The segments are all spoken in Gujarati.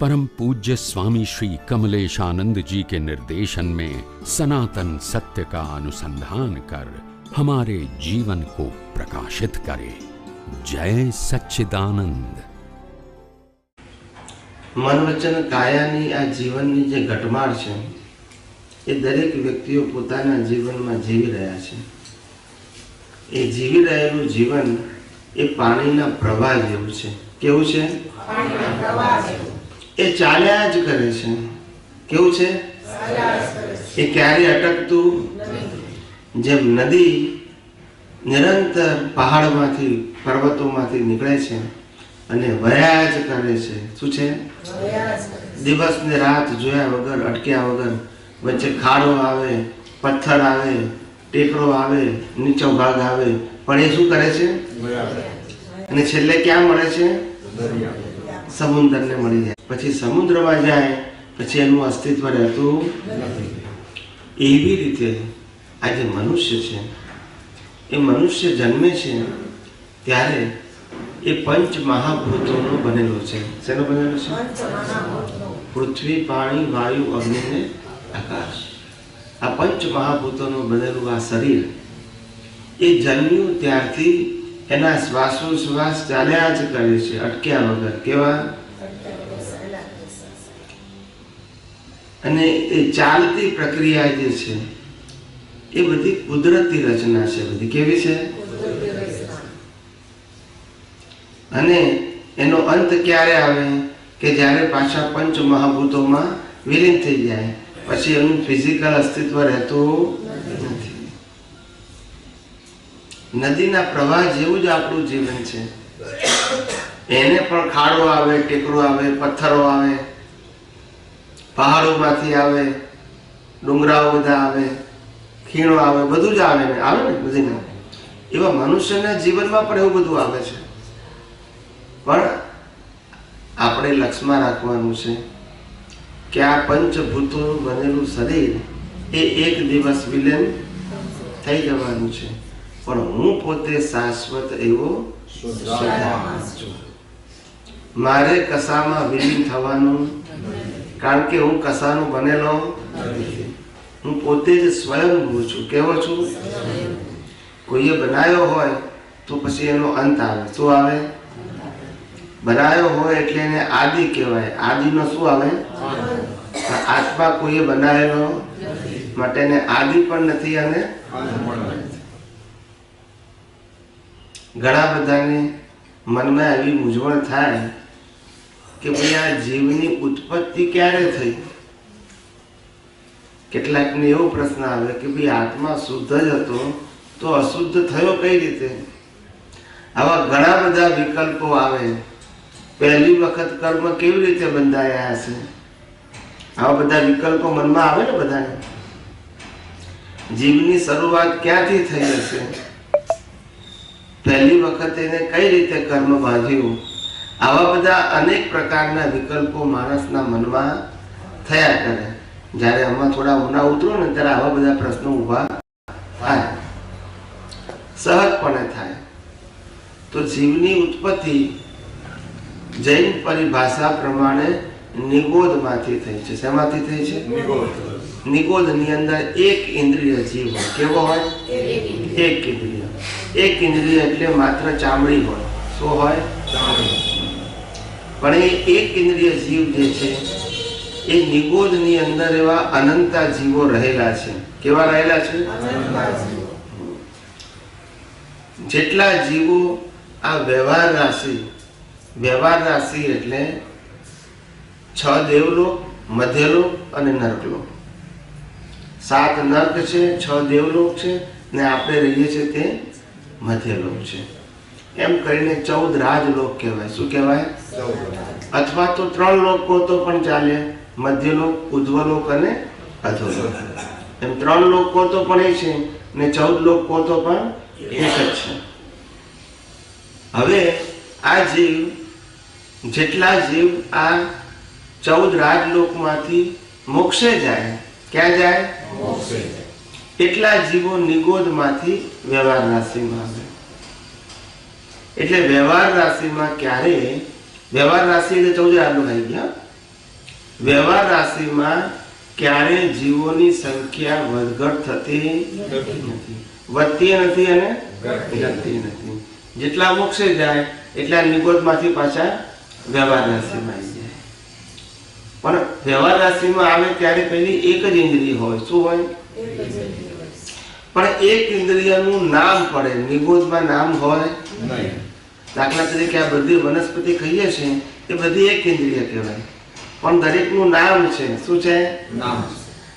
परम पूज्य स्वामी श्री कमलेशानंद जी के निर्देशन में सनातन सत्य का अनुसंधान कर हमारे जीवन को प्रकाशित करे जय सच्चिदानंद મન વચન કાયાની આ જીવનની જે ઘટમાળ છે એ દરેક વ્યક્તિઓ પોતાના જીવનમાં જીવી રહ્યા છે એ જીવી રહેલું જીવન એ પાણીના પ્રવાહ જેવું છે કેવું છે એ ચાલ્યા જ કરે છે. કેવું છે? એ ક્યારે અટકતું જેમ નદી નિરંતર પહાડમાંથી પર્વતોમાંથી નીકળે છે અને વયા જ કરે છે. શું છે? દિવસ ને રાત જોયા વગર અટક્યા વગર વચ્ચે ખાડો આવે પથ્થર આવે ટેકરો આવે નીચો ભાગ આવે. પણ એ શું કરે છે? અને છેલ્લે ક્યાં મળે છે? સમુદ્રને મળી જાય. પછી સમુદ્રમાં જાય પછી એનું અસ્તિત્વ રહેતું એવી રીતે આ જે મનુષ્ય છે એ મનુષ્ય જન્મે છે ત્યારે એ પંચ મહાભૂતોનો બનેલો છે. શેનો બનેલો છે? પૃથ્વી પાણી વાયુ અગ્નિ ને આકાશ. આ પંચ મહાભૂતોનો બનેલું આ શરીર એ જન્મ્યું ત્યારથી એના શ્વાસોશ્વાસ ચાલ્યા જ કરે છે, અટક્યા વગર. કેવા? અને એ ચાલતી પ્રક્રિયા જે છે, એ બધી કુદરતી રચના છે. બધી કેવી છે? અને એનો અંત ક્યારે આવે? કે જ્યારે પાછા પંચ મહાભૂતોમાં વિલીન થઈ જાય. પછી એનું ફિઝિકલ અસ્તિત્વ રહેતું નદીના પ્રવાહ જેવું જ આપણું જીવન છે. એને પણ ખાડો આવે, ટેકરો આવે, પથ્થરો આવે, પહાડોમાંથી આવે, ડુંગરાઓ બધા આવે, ખીણો આવે, બધું જ આવે ને આવે ને બધીને એવા મનુષ્યના જીવનમાં પણ એવું બધું આવે છે. પણ આપણે લક્ષમાં રાખવાનું છે કે આ પંચભૂતોનું બનેલું શરીર એ એક દિવસ વિલીન થઈ જવાનું છે. પણ હું પોતે શાશ્વત એવો છું મારે કસામાં વિલીન થવાનું કારણ કે હું કસાનું બનેલો હું પોતે જ સ્વયંભૂ છું. કેવો છું? કોઈએ બનાવ્યો હોય તો પછી એનો અંત આવે. શું આવે? બનાવ્યો હોય એટલે એને આદિ કહેવાય. આદિનો શું આવે? આત્મા કોઈએ બનાવેલો માટે એને આદિ પણ નથી અને ઘણા બધાને મનમાં એવી મૂંઝવણ થાય કે ભાઈ આ જીવની ઉત્પત્તિ ક્યારે થઈ? કેટલાકને એવો પ્રશ્ન આવે કે ભાઈ આત્મા શુદ્ધ જ હતો, તો અશુદ્ધ થયો કઈ રીતે? આવા ઘણા બધા વિકલ્પો આવે. પહેલી વખત કર્મ કેવી રીતે બંધાયા હશે? આવા બધા વિકલ્પો મનમાં આવે ને બધાને? જીવની શરૂઆત ક્યાંથી થઈ હશે? પહેલી વખત એને કઈ રીતે કર્મ બાંધ્યું? આવા બધા અનેક પ્રકારના વિકલ્પો માણસના મનમાં થયા કરે. જ્યારે આમાં થોડા ઊંડા ઉતરો ને ત્યારે આવા બધા પ્રશ્નો ઊભા થાય. સહજપણે થાય. તો જીવની ઉત્પત્તિ જૈન પરિભાષા પ્રમાણે નિગોદમાંથી થઈ છે. શેમાંથી થઈ છે? નિગોદની અંદર એક ઇન્દ્રિય જીવ હોય. કેવો હોય? એક ઇન્દ્રિય. એક ઇન્દ્રિય એટલે માત્ર ચામડી હોય. શું હોય? પણ એ એક ઇન્દ્રિય જીવ જે છે, એ નિગોદની અંદર એવા અનંતા જીવો રહેલા છે. કેવા રહેલા છે? જેટલા જીવો આ વ્યવહાર રાશિ વ્યવહાર રાશિ એટલે છ દેવલો, મધ્યલો અને નરકલોક સાત નર્ક છે, છ દેવલોક છે, ને આપણે રહીએ છીએ તે મધ્યલોક છે. એમ કરીને ચૌદ રાજલોક કહેવાય. શું કહેવાય? અથવા તો ત્રણ લોક તો પણ ચાલે. મધ્યલોક ઉધ્વલોક અને અધોલોક એમ ત્રણ લોક તો પણ એ છે ને ચૌદ લોક તો પણ એક જ છે. હવે આ જીવ, જેટલા જીવ આ ચૌદ રાજલોકમાંથી મોક્ષે જાય, ક્યાં જાય. એટલા જીવો નિગોદમાંથી વ્યવહાર રાશિમાં આવે એટલે વ્યવહાર રાશિમાં ક્યારે? વ્યવહાર રાશિ એટલે ચૌદ રાજલોક થઈ ગયા. વ્યવહાર રાશિમાં ક્યારે જીવોની સંખ્યા વધઘટ થતી નથી? વધતી નથી અને ઘટતી નથી. જેટલા મોક્ષે જાય, એટલા નિગોદમાંથી પાછા વ્યવહાર રાશિમાં આવી જાય. પણ વ્યવહાર રાશિમાં આવે ત્યારે પેલી એક જ ઇન્દ્રિય હોય, શું હોય? પણ એક ઇન્દ્રિયનું નામ પડે નિગોદમાં નામ હોય દાખલા તરીકે આ બધી વનસ્પતિ કહીએ છીએ એ બધી એક ઇન્દ્રિય કહેવાય. પણ દરેકનું નામ છે શું છે? નામ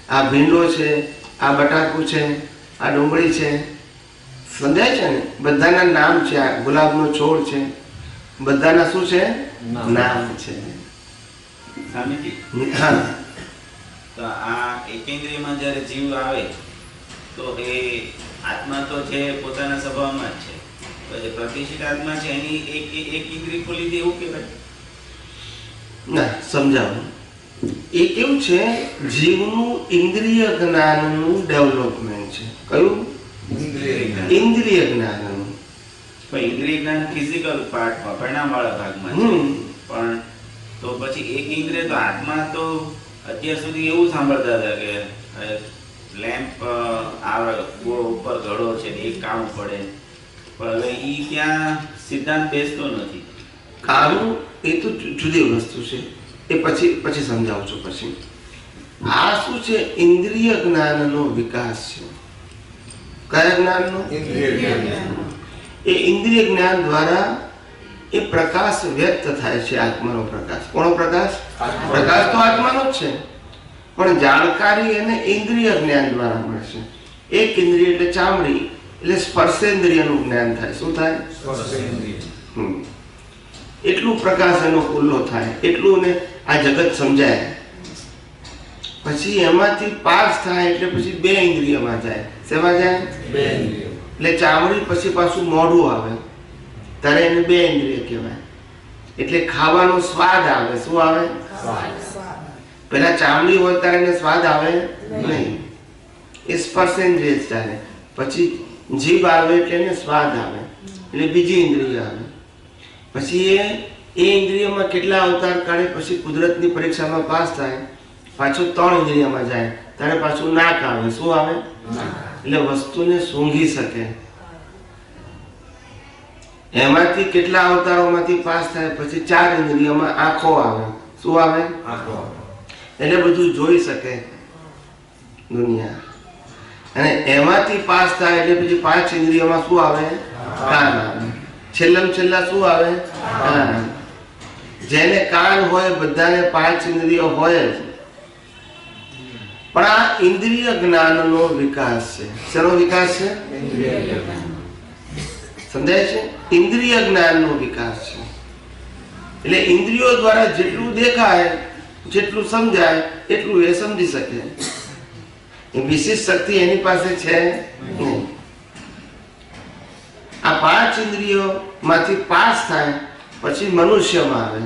આ ભીંડો છે આ બટાકું છે આ ડુંગળી છે. સમજાય છે ને? બધાના નામ છે આ ગુલાબનો છોડ છે. બધાના શું છે? નામ. નામ છે. હા. તો આ એકેન્દ્રિયમાં જ્યારે જીવ આવે તો એ આત્મા તો છે પોતાના સ્વભાવમાં જ છે. પછી પ્રતિષ્ઠિત આત્મા છે એની એક એક- ઇન્દ્રિય ખોલી દે એવું કહેવાય. ના સમજાવું. એ કેવું છે? જીવનું ઇન્દ્રિય જ્ઞાનનું ડેવલપમેન્ટ છે. કયું? ઇન્દ્રિય જ્ઞાનનું. પણ ઇન્દ્રિય જ્ઞાન ફિઝિકલ પાર્ટમાં પરિણામવાળા ભાગમાં છે. પણ તો પછી એક ઇન્દ્રિય તો આત્મા તો અત્યાર સુધી એવું સાંભળતા હતા કે લેમ્પ આવે ગોળ ઉપર ઘડો છે ને એક કામ પડે. પણ હવે એ ત્યાં સિદ્ધાંત બેસતો નથી. કાળું એ તો જુદી વસ્તુ છે. એ પછી પછી સમજાવું છું પછી. આ શું છે? ઇન્દ્રિય જ્ઞાનનો વિકાસ છે. કયા જ્ઞાનનો? એ ઇન્દ્રિય જ્ઞાન દ્વારા એ પ્રકાશ વ્યક્ત થાય છે આત્માનો પ્રકાશ. કોનો પ્રકાશ? પ્રકાશ તો આત્માનો જ છે. પણ જાણકારી એને ઇન્દ્રિય જ્ઞાન દ્વારા મળશે એક ઇન્દ્રિય એટલે ચામડી એટલે સ્પર્શેન્દ્રિયનું જ્ઞાન થાય. શું થાય? એટલું પ્રકાશ એનો ખુલ્લો થાય એટલું ને આ જગત સમજાય. પછી એમાંથી પાસ થાય એટલે પછી બે ઇન્દ્રિયમાં જાય. શેમાં જાય? એટલે ચામડી પછી પાછું મોઢું આવે. ત્યારે એને બે ઇન્દ્રિય કહેવાય. એટલે ખાવાનો સ્વાદ આવે. શું આવે? પેલા ચામડી હોય ત્યારે એને સ્વાદ આવે? નહીં. એ સ્પર્શેન્દ્રિય જ ચાલે. પછી જીભ આવે એટલે એને સ્વાદ આવે. એટલે બીજી ઇન્દ્રિય આવે. પછી એ એ ઇન્દ્રિયમાં કેટલા અવતાર કાઢે? પછી કુદરતની પરીક્ષામાં પાસ થાય. પાછું ત્રણ ઇન્દ્રિયમાં જાય. ત્યારે પાછું નાક આવે. શું આવે? એટલે વસ્તુને સૂંઘી શકે. એમાંથી કેટલા અવતારોમાંથી પાસ થાય? પછી ચાર ઇન્દ્રિયમાં આંખો આવે. શું આવે. એટલે બધું જોઈ શકે દુનિયા. અને એમાંથી પાસ થાય એટલે પછી પાંચ ઇન્દ્રિયોમાં શું આવે? કાન આવે. છેલ્લમ છેલ્લા શું આવે? કાન જેને કાન હોય બધાને પાંચ ઇન્દ્રિયો હોય જ. પણ આ ઇન્દ્રિય જ્ઞાનનો વિકાસ છે. શેનો વિકાસ છે? સમજાય છે? ઇન્દ્રિય જ્ઞાનનો વિકાસ છે. એટલે ઇન્દ્રિયો દ્વારા જેટલું દેખાય જેટલું સમજાય એટલું એ સમજી શકે. વિશેષ શક્તિ એની પાસે છે આ પાંચ ઇન્દ્રિયો માંથી પાસ થાય પછી મનુષ્યમાં આવે.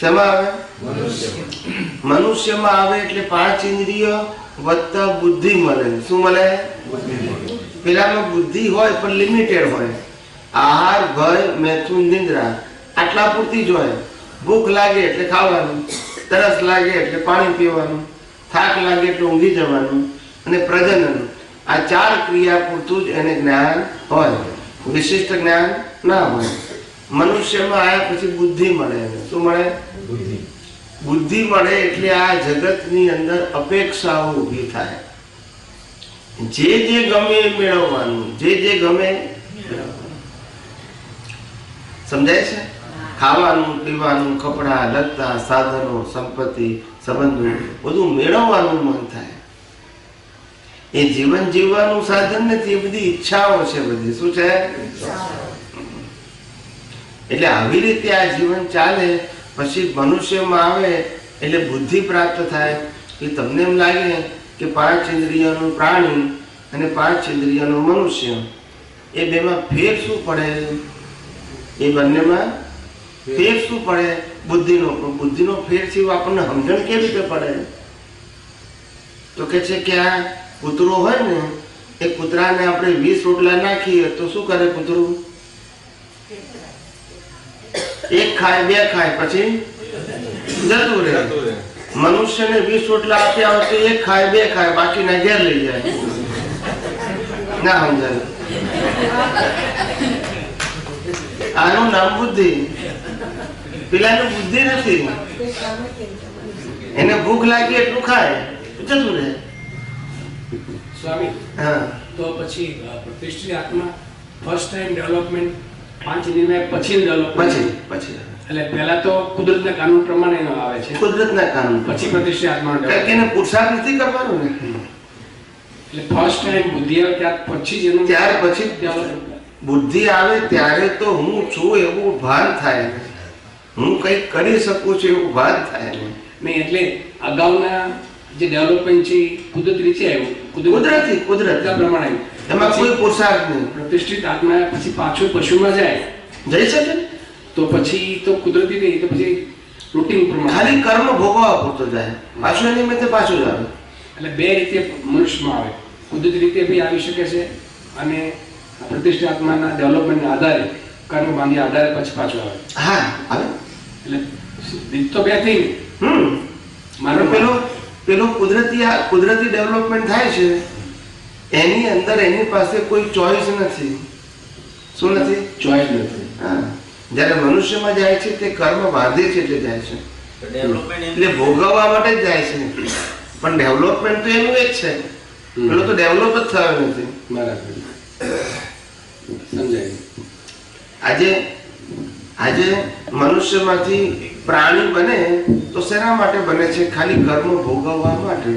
શેમાં આવે? મનુષ્યમાં. આવે એટલે પાંચ ઇન્દ્રિયો વત્તા બુદ્ધિ મળે. શું મળે? પેલામાં બુદ્ધિ હોય પણ લિમિટેડ હોય. આહાર ભય મેથુ નિંદ્રા આટલા પૂરતી જ હોય. ભૂખ લાગે એટલે ખાવાનું. તરસ લાગે એટલે પાણી પીવાનું થાક લાગે એટલે ઊંઘી જવાનું અને પ્રજનન. આ ચાર ક્રિયા પૂરતું જ એને જ્ઞાન હોય. વિશિષ્ટ જ્ઞાન ના હોય. મનુષ્યમાં આવ્યા પછી બુદ્ધિ મળે એને. શું મળે? બુદ્ધિ. બુદ્ધિ મળે એટલે આ જગતની અંદર અપેક્ષાઓ ઊભી થાય. જે જે ગમે એ મેળવવાનું જે જે ગમે સમજાય છે? ખાવાનું, પીવાનું, કપડા, લત્તા, સાધનો, સંપત્તિ, સંબંધો બધું મેળવવાનું મન થાય. એ જીવન જીવવાનું સાધન નથી, એ બધી ઈચ્છાઓ છે બધી. શું છે? એટલે આવી રીતે આ જીવન ચાલે, પછી મનુષ્યમાં આવે, એટલે બુદ્ધિ પ્રાપ્ત થાય. કે તમને એમ લાગે કે પાંચ ઇન્દ્રિયોનું પ્રાણી અને પાંચ ઇન્દ્રિયોનું મનુષ્ય, એ બેમાં ફેર શું પડે? એ બંનેમાં ફેર શું પડે? બુદ્ધિનો બુદ્ધિનો ફેર છે આપણને સમજણ કેવી રીતે પડે? તો કે છે કે આ કૂતરો હોય ને એ કૂતરાને આપણે વીસ રોટલા નાખીએ તો શું કરે કૂતરું? એક ખાય બે ખાય પછી? જતું રહે. મનુષ્યને વીસ રોટલા આપ્યા હોય તો એક ખાય બે ખાય બાકીના ઘેર લઈ જાય. ના સમજાય. આનું નામ બુદ્ધિ. પેલાની બુદ્ધિ નથી. એને ભૂખ લાગી એટલું ખાય જતું રહે. સ્વામી હા. તો પછી પ્રતિષ્ઠિત આત્મા ફર્સ્ટ ટાઈમ ડેવલપમેન્ટ પાંચ નિર્ણય પછી ડેવલપમેન્ટ પછી પછી. એટલે પહેલા તો કુદરતના કાનૂન પ્રમાણે એનો આવે છે. કુદરતના કાનૂન પછી પ્રતિષ્ઠિત આત્મા કારણ કે એને પુરુષાર્થ નથી કરવાનો ને. એટલે ફર્સ્ટ ટાઈમ બુદ્ધિ આવે ત્યાર પછી જ એનું ત્યાર પછી બુદ્ધિ આવે ત્યારે તો હું છું એવું ભાન થાય. હું કંઈક કરી શકું છું એવું વાત થાય. નહીં એટલે અગાઉના જે ડેવલપમેન્ટ છે કુદરતી રીતે આવ્યું. કુદરતી કુદરત પ્રમાણે આવ્યું. એમાં કોઈ પોશાક નહીં. પ્રતિષ્ઠિત આત્મા પછી પાછું પશુમાં જાય. જઈ શકે? ને? તો પછી તો કુદરતી નહીં તો પછી રૂટીન પ્રમાણે. ખાલી કર્મ ભોગવવા પૂરતો જાય. પાછું મેં પાછું જ આવે. એટલે બે રીતે મનુષ્યમાં આવે. કુદરતી રીતે બી આવી શકે છે અને પ્રતિષ્ઠિત આત્માના ડેવલપમેન્ટના આધારે કર્મ બાંધી આધારે પછી પાછું આવે. હા આવે. એટલે રીત તો બે થઈ હમ. મારો માનો પેલો પેલો કુદરતી કુદરતી ડેવલપમેન્ટ થાય છે. એની અંદર એની પાસે કોઈ ચોઈસ નથી. શું નથી? ચોઈસ નથી. હા. જ્યારે મનુષ્યમાં જાય છે તે કર્મ બાંધે છે એટલે જાય છે. ડેવલપમેન્ટ એટલે ભોગવવા માટે જ જાય છે. પણ ડેવલપમેન્ટ તો એનું એક છે. પેલો તો ડેવલપ જ થયો નથી. બરાબર. સમજાય. આજે આજે મનુષ્યમાંથી પ્રાણી બને તો શેના માટે બને છે? ખાલી કર્મ ભોગવવા માટે.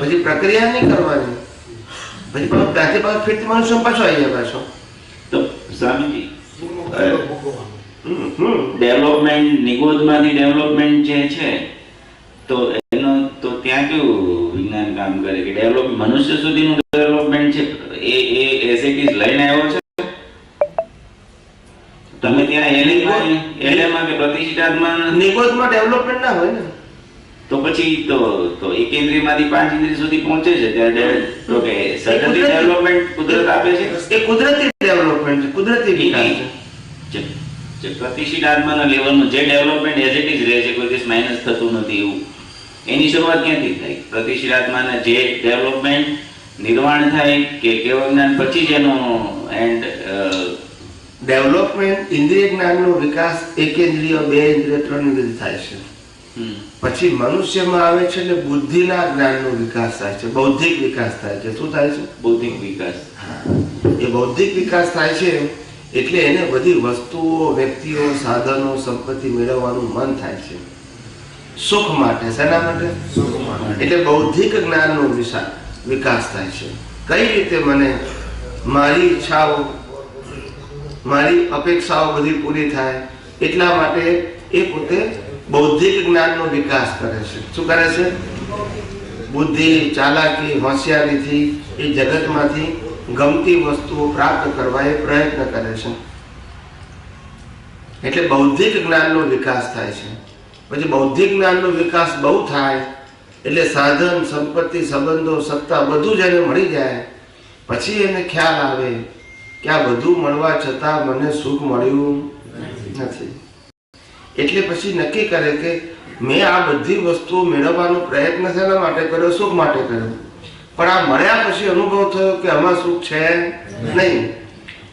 પછી પ્રક્રિયા નહીં કરવાની. પછી પણ ત્યાંથી પાછો ફિટ મનુષ્ય પાછો આવી જાય પાછો. તો સ્વામીજી હમ, હમ. ડેવલપમેન્ટ નિગોદમાંથી ડેવલપમેન્ટ જે છે તો એનો તો ત્યાં કેવું વિજ્ઞાન કામ કરે કે ડેવલપ મનુષ્ય સુધીનું ડેવલપમેન્ટ છે એ એ એઝ ઇટ ઇઝ લઈને આવ્યો છે તમે ત્યાં એલેમાં એલેમાં નિકોજમાં ડેવલપમેન્ટ ના હોય ને. તો પછી તો તો એક ઇન્દ્રિયમાંથી પાંચ ઇન્દ્રિય સુધી પહોંચે છે ત્યારે તો કે સડનલી ડેવલપમેન્ટ કુદરત આપે છે? એ કુદરતી ડેવલપમેન્ટ છે કુદરતી વિકાસ છે. જે પ્રતિષ્ઠિત આત્માના લેવલનું જે ડેવલપમેન્ટ એઝ ઇટ ઇઝ રહે છે કોઈ દિવસ માઇનસ થતું નથી એવું. એની શરૂઆત ક્યાંથી થાય? પ્રતિષ્ઠિત આત્માના જે ડેવલપમેન્ટ નિર્વાણ થાય કે કેવળ જ્ઞાન પછી જ એનો એન્ડ ડેવલપમેન્ટ ઇન્દ્રિય જ્ઞાનનો વિકાસ એક ઇન્દ્રિય બે ઇન્દ્રિય ત્રણ ઇન્દ્રિય થાય છે. પછી મનુષ્યમાં આવે છે એટલે બુદ્ધિના જ્ઞાનનો વિકાસ થાય છે. બૌદ્ધિક વિકાસ થાય છે. શું થાય છે? બૌદ્ધિક વિકાસ. એ બૌદ્ધિક વિકાસ થાય છે એટલે એને બધી વસ્તુઓ વ્યક્તિઓ સાધનો સંપત્તિ મેળવવાનું મન થાય છે. સુખ માટે. શેના માટે? એટલે બૌદ્ધિક જ્ઞાનનો વિકાસ થાય છે. કઈ રીતે મને મારી ઈચ્છાઓ મારી અપેક્ષાઓ બધી પૂરી થાય એટલા માટે એ પોતે બૌદ્ધિક જ્ઞાનનો વિકાસ કરે છે. શું કરે છે? બુદ્ધિ, ચાલાકી, હોશિયારીથી એ જગતમાંથી ગમતી વસ્તુઓ પ્રાપ્ત કરવા એ પ્રયત્ન કરે છે. એટલે બૌદ્ધિક જ્ઞાનનો વિકાસ થાય છે. પછી બૌદ્ધિક જ્ઞાનનો વિકાસ બહુ થાય એટલે સાધન, સંપત્તિ, સંબંધો, સત્તા બધું જ એને મળી જાય. પછી એને ખ્યાલ આવે. કે આ બધું મળવા છતાં મને સુખ મળ્યું નથી. એટલે પછી નક્કી કરે કે મેં આ બધી વસ્તુઓ મેળવવાનો પ્રયત્ન શેના માટે કર્યો, સુખ માટે કર્યો? પણ આ મળ્યા પછી અનુભવ થયો કે આમાં સુખ છે નહીં.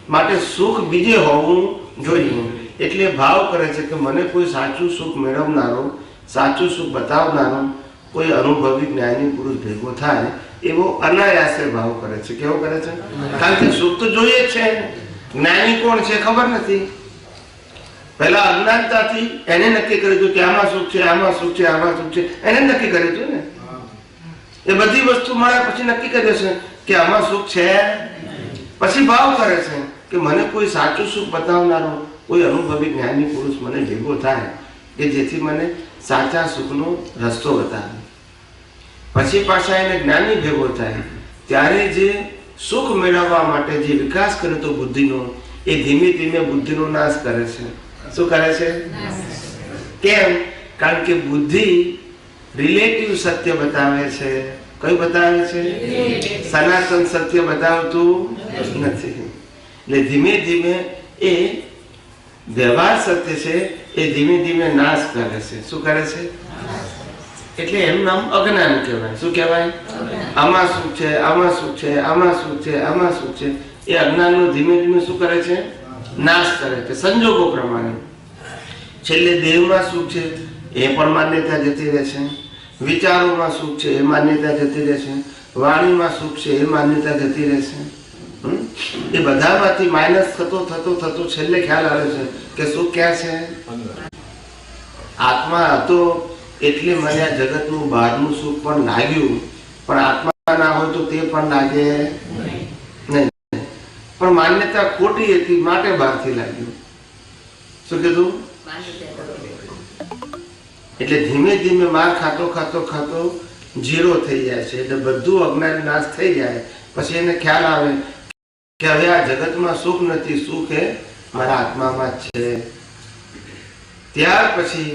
માટે સુખ બીજે હોવું જોઈએ. એટલે ભાવ કરે છે કે મને કોઈ સાચું સુખ મેળવનારો, સાચું સુખ બતાવનારો કોઈ અનુભવી જ્ઞાની પુરુષ ભેગો થાય એવો અનાયાસે ભાવ કરે છે. કેવો કરે છે? કારણ કે સુખ તો જોઈએ છે. જ્ઞાની કોણ છે ખબર નથી. પહેલા અજ્ઞાનતાથી એને નક્કી કર્યું હતું કે આમાં સુખ છે, આમાં સુખ છે, આમાં સુખ છે. એને નક્કી કર્યું હતું ને? એ બધી વસ્તુ મળ્યા પછી નક્કી કર્યો છે કે આમાં સુખ છે. પછી ભાવ કરે છે કે મને કોઈ સાચું સુખ બતાવનારો, કોઈ અનુભવી જ્ઞાની પુરુષ મને ભેગો થાય કે જેથી મને સાચા સુખનો રસ્તો બતાવે. પછી પાછા એને જ્ઞાની ભેગો થાય. ત્યારે જે સુખ મેળવવા માટે જે વિકાસ કરે તો બુદ્ધિનો, એ ધીમે ધીમે બુદ્ધિનો નાશ કરે છે. શું કરે છે? કેમ? કારણ કે બુદ્ધિ રિલેટિવ સત્ય બતાવે છે. કયું બતાવે છે? સનાતન સત્ય બતાવતું નથી. એટલે ધીમે ધીમે એ વ્યવહાર સત્ય છે, એ ધીમે ધીમે નાશ કરે છે. શું કરે છે? એટલે એનું નામ અજ્ઞાન કહેવાય. શું કહેવાય? આમાં શું છે? આમાં શું છે? આમાં શું છે? આમાં શું છે? એ અજ્ઞાનનો ધીમે ધીમે શું કરે છે? નાશ કરે છે. સંજોગો પ્રમાણે. છેલ્લે દેહમાં સુખ છે? એ પણ માન્યતા જતી રહે છે. વિચારોમાં સુખ છે? એ માન્યતા જતી રહે છે. વાણીમાં સુખ છે? એ માન્યતા જતી રહે છે. એ બધામાંથી માઇનસ થતો થતો થતો છેલ્લે ખ્યાલ આવે છે કે સુખ ક્યાં છે? આત્મા હતો એટલે મને આ જગતનું બહારનું સુખ પણ લાગ્યું, પણ આત્મા ના હોય તો તે પણ લાગે પણ માન્યતા ખોટી હતી, માટે બહારથી લાગ્યું. શું કીધું? એટલે ધીમે ધીમે માર ખાતો ખાતો ખાતો જીરો થઈ જાય છે, એટલે બધું અજ્ઞાન નાશ થઈ જાય. પછી એને ખ્યાલ આવે કે હવે આ જગતમાં સુખ નથી, સુખ એ મારા આત્મામાં છે. ત્યાર પછી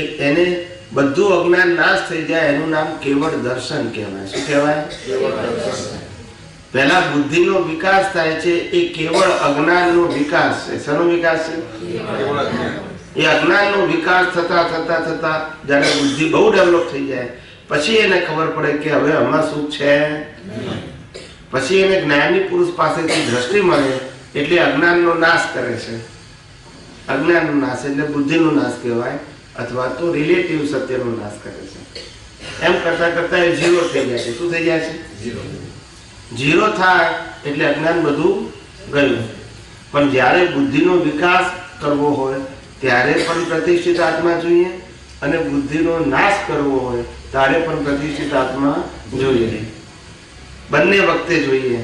એક એને બધું અજ્ઞાન નાશ થઈ જાય એનું નામ કેવળ દર્શન કહેવાય. શું કહેવાય? પહેલા બુદ્ધિનો વિકાસ થાય છે એ કેવળ અજ્ઞાનનો વિકાસ છે. શેનો વિકાસ છે? એ અજ્ઞાનનો વિકાસ થતા થતા થતા જ્યારે બુદ્ધિ બહુ ડેવલપ થઈ જાય પછી એને ખબર પડે કે હવે આમાં શું છે? પછી એને જ્ઞાની પુરુષ પાસેથી દ્રષ્ટિ મળે એટલે અજ્ઞાનનો નાશ કરે છે. અજ્ઞાનનો નાશ એટલે બુદ્ધિનો નાશ કહેવાય. અથવા તો રિલેટિવ સત્યનો નાશ કરે છે. એમ કરતા કરતા એ ઝીરો થઈ જાય છે. શું થઈ જાય છે? ઝીરો થાય એટલે અજ્ઞાન બધું ગયું. પણ જ્યારે બુદ્ધિનો વિકાસ કરવો હોય ત્યારે પણ પ્રતિષ્ઠિત આત્મા જોઈએ અને બુદ્ધિનો નાશ કરવો હોય ત્યારે પણ પ્રતિષ્ઠિત આત્મા જોઈએ. બંને વખતે જોઈએ.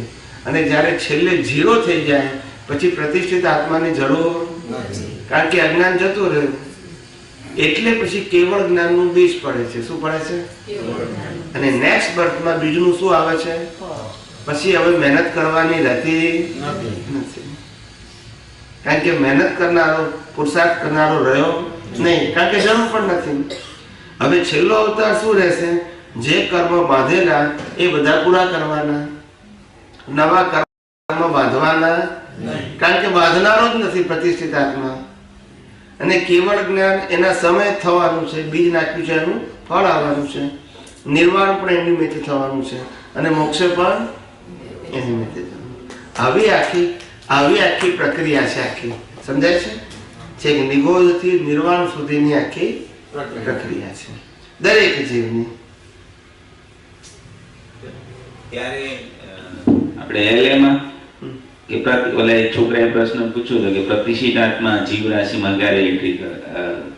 અને જ્યારે છેલ્લે ઝીરો થઈ જાય પછી પ્રતિષ્ઠિત આત્માની જરૂર કારણ કે અજ્ઞાન જતું રહ્યું. એટલે પછી કેવળ જ્ઞાનનું બીજ પડે છે. શું પડે છે? અને નેક્સ્ટ બર્થમાં બીજનું શું આવે છે? પછી હવે મહેનત કરવાની રહેતી નથી. કારણ કે મહેનત કરનારો પુરુષાર્થ કરનારો રહ્યો નહીં. કારણ કે જરૂર પણ નથી. હવે છેલ્લો અવતાર શું રહેશે? જે કર્મ બાંધેલા એ બધા પૂરા કરવાના. નવા કર્મ બાંધવાના. કારણ કે બાંધનારો જ નથી પ્રતિષ્ઠિત આત્મા. અને કેવળ જ્ઞાન એના સમય થવાનું છે, બીજ નાખ્યું છે એનું, ફળ આવવાનું છે. નિર્વાણ પણ એની નિમિત્તે થવાનું છે અને મોક્ષ પણ એની નિમિત્તે આવી આખી આવી આખી પ્રક્રિયા છે આખી. સમજાય છે? છેક નિગોદથી નિર્વાણ સુધીની આખી પ્રક્રિયા છે. દરેક જીવની. ત્યારે આપણે એલએમાં કે ઓલા છોકરાએ પ્રશ્ન પૂછ્યો હતો કે પ્રતિષ્ઠિત આત્મા જીવરાશિમાં ક્યારે એન્ટ્રી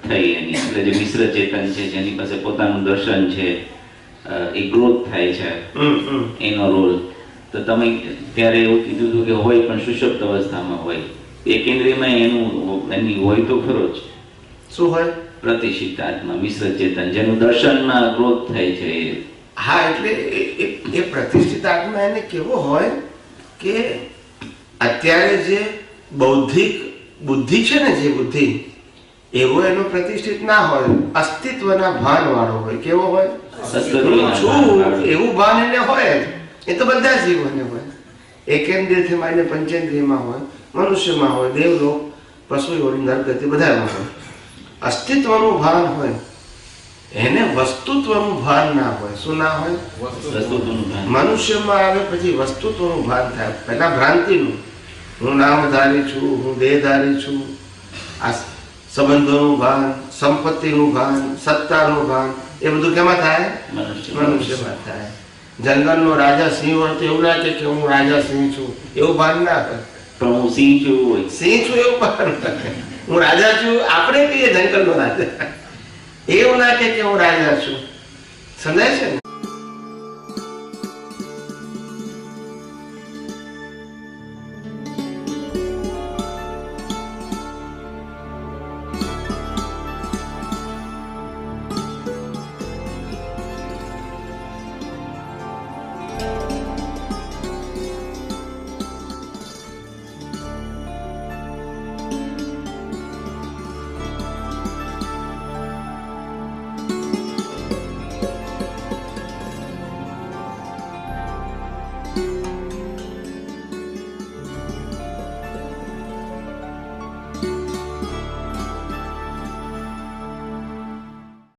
થઈ એની. એટલે જે મિશ્ર ચેતન છે જેની પાસે પોતાનું દર્શન છે એ ગ્રોથ થાય છે. એનો રોલ તો તમે ત્યારે એવું કીધું હતું કે હોય પણ સુષુપ્ત અવસ્થામાં હોય. એકેન્દ્રીયમાં એનું એની હોય તો ખરો જ. શું હોય? પ્રતિષ્ઠિત આત્મા મિશ્ર ચેતન જેનું દર્શનમાં ગ્રોથ થાય છે હા એટલે એ- એ- એ પ્રતિષ્ઠિત આત્મા એને કેવો હોય કે અત્યારે જે બૌદ્ધિક બુદ્ધિ છે ને જે બુદ્ધિ એવો એનો પ્રતિષ્ઠિત ના હોય અસ્તિત્વના ભાન વાળો હોય કેવો હોય? છું એવું ભાન એને હોય એ તો બધા જીવોને હોય. એકેન્દ્રિયથી માંડીને પંચેન્દ્રિયમાં હોય મનુષ્યમાં હોય દેવલોક પશુ નરગતિ બધામાં હોય. અસ્તિત્વનું ભાન હોય. એને વસ્તુત્વનું ભાન ના હોય. શું ના હોય? મનુષ્યમાં આવે પછી વસ્તુત્વનું ભાન થાય. પહેલા ભ્રાંતિનું. હું નામધારી છું હું દેહધારી છું. આ સંબંધોનું ભાન સંપત્તિનું ભાન સત્તાનું ભાન એ બધું કેમાં થાય? મનુષ્ય મનુષ્યમાં થાય. જંગલનો રાજા સિંહ હોય તો એવું લાગે કે હું રાજા સિંહ છું. એવું ભાન ના કરે પણ હું સિંહ છું હોય. સિંહ છું એવું ભાન હું રાજા છું આપણે કહીએ જંગલનો રાજા. એવું ના કે હું રાજા છું. સમજાય છે ને?